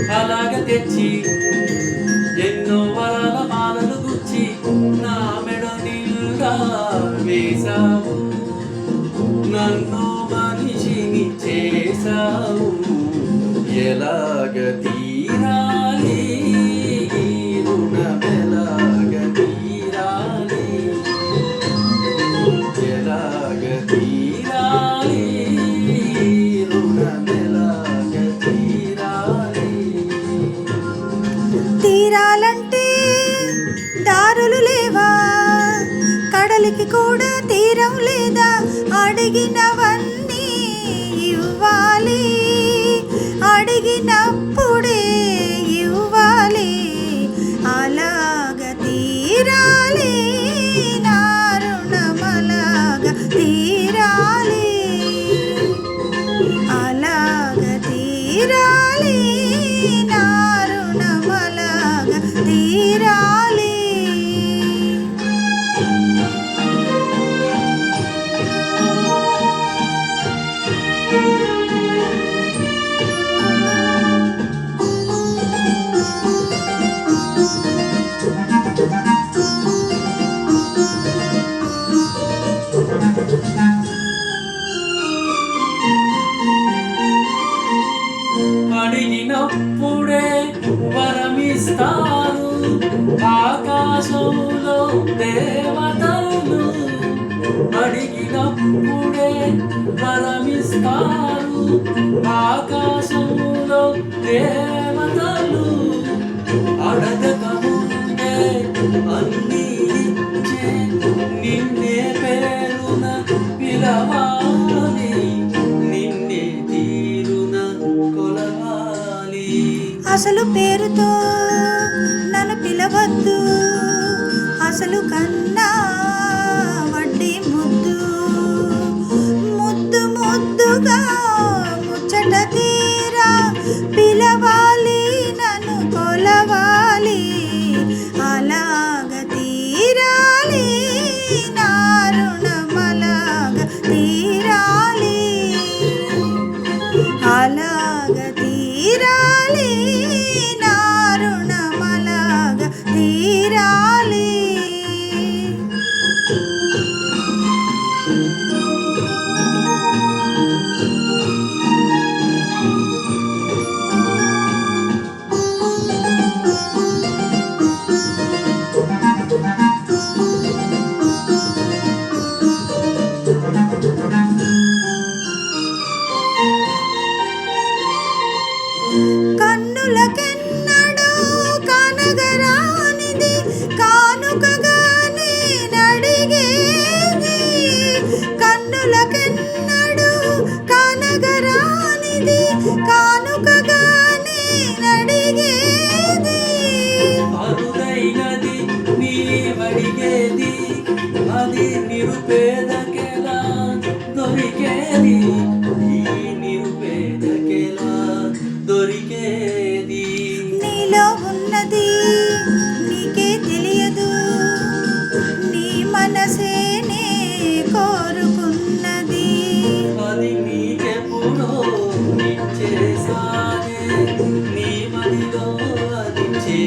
అలాగ తెచ్చి ఎన్నో వరాల మాలలు గుచ్చి నా మెడ నిండా వేశావు. నన్ను మనిషిని చేశావు. ఎలాగ తీరాలి? ఈ రుణమెలాగ తీరాలి? ఎలాగ తీ తీరాలంటే దారులు లేవా? కడలికి కూడా తీరం లేదా? అడిగినా అప్పుడే వరమిస్తారు. ఆకాశంలో దేవతలు అడిగినప్పుడే వరమిస్తారు. ఆకాశంలో దేవతలు అడగక అసలు పేరుతో నన్ను పిలవద్దు. అసలు కన్నా అది నిరుపేదకెలా? దొరికేది ఈ నిరుపేదకెలా? దొరికేది? నీలో ఉన్నది నీకే తెలియదు. నీ మనసేనే కోరుకున్నది. అది నీకెప్పుడో ఇచ్చేసానే నీ మదిలో అది చే